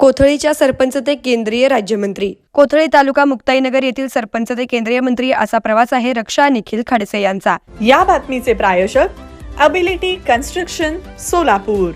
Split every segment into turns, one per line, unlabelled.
कोथळीच्या सरपंच ते केंद्रीय राज्यमंत्री. कोथळी तालुका मुक्ताईनगर येथील सरपंच ते केंद्रीय मंत्री असा प्रवास आहे रक्षा निखिल खडसे यांचा.
या बातमीचे प्रायोजक अबिलिटी कन्स्ट्रक्शन सोलापूर.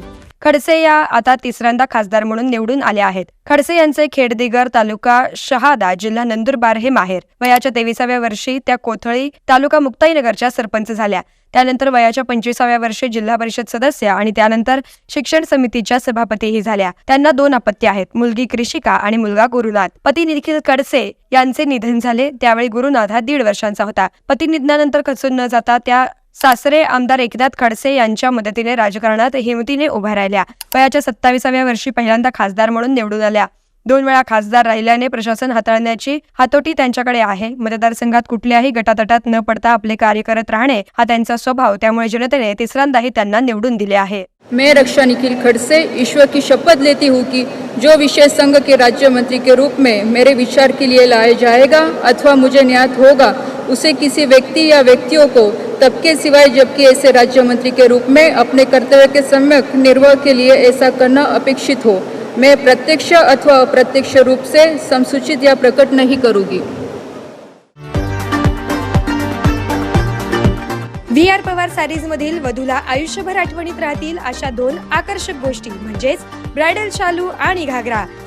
खडसे या आता तिसऱ्यांदा खासदार म्हणून निवडून आले आहेत. खडसे यांचे खेडदिगर तालुका शहादा जिल्हा नंदुरबार हे माहेर. वयाच्या तेविसाव्या वर्षी त्या कोथळी तालुका मुक्ताईनगरच्या सरपंच झाल्या. त्यानंतर वयाच्या पंचवीसाव्या वर्षी जिल्हा परिषद सदस्य आणि त्यानंतर शिक्षण समितीच्या सभापतीही झाल्या. त्यांना दोन अपत्य आहेत मुलगी कृषिका आणि मुलगा गुरुनाथ. पती निखिल खडसे यांचे निधन झाले. त्यावेळी गुरुनाथ हा दीड वर्षांचा होता. पती निधनानंतर खचून न जाता त्या सासरे आमदार एकनाथ खडसे यांच्या मदतीने राजकारणात हिमतीने उभ्या राहिल्या. वयाच्या सत्ताविसाव्या वर्षी पहिल्यांदा खासदार म्हणून निवडून आल्या. दोन वेळा खासदार राहिल्याने प्रशासन हाताळण्याची हातोटी त्यांच्याकडे आहे. मतदारसंघात कुठल्याही गटातटात न पडता आपले कार्य करत राहणे हा त्यांचा स्वभाव. त्यामुळे जनतेने तिसऱ्यांदाही त्यांना निवडून दिले आहे.
मैं रक्षा निखिल खड़से ईश्वर की शपथ लेती हूँ कि जो विषय संघ के राज्य मंत्री के रूप में मेरे विचार के लिए लाया जाएगा अथवा मुझे न्याय होगा उसे किसी व्यक्ति या व्यक्तियों को तबके सिवाय जबकि ऐसे राज्य मंत्री के रूप में अपने कर्तव्य के सम्यक निर्वाह के लिए ऐसा करना अपेक्षित हो। मैं प्रत्यक्ष अथवा अप्रत्यक्ष रूप से संसूचित या प्रकट नहीं करूंगी।
व्ही आर पवार सारीज मधील वधूला आयुष्यभर आठवणीत राहतील अशा दोन आकर्षक गोष्टी म्हणजेच ब्रायडल शालू आणि घागरा.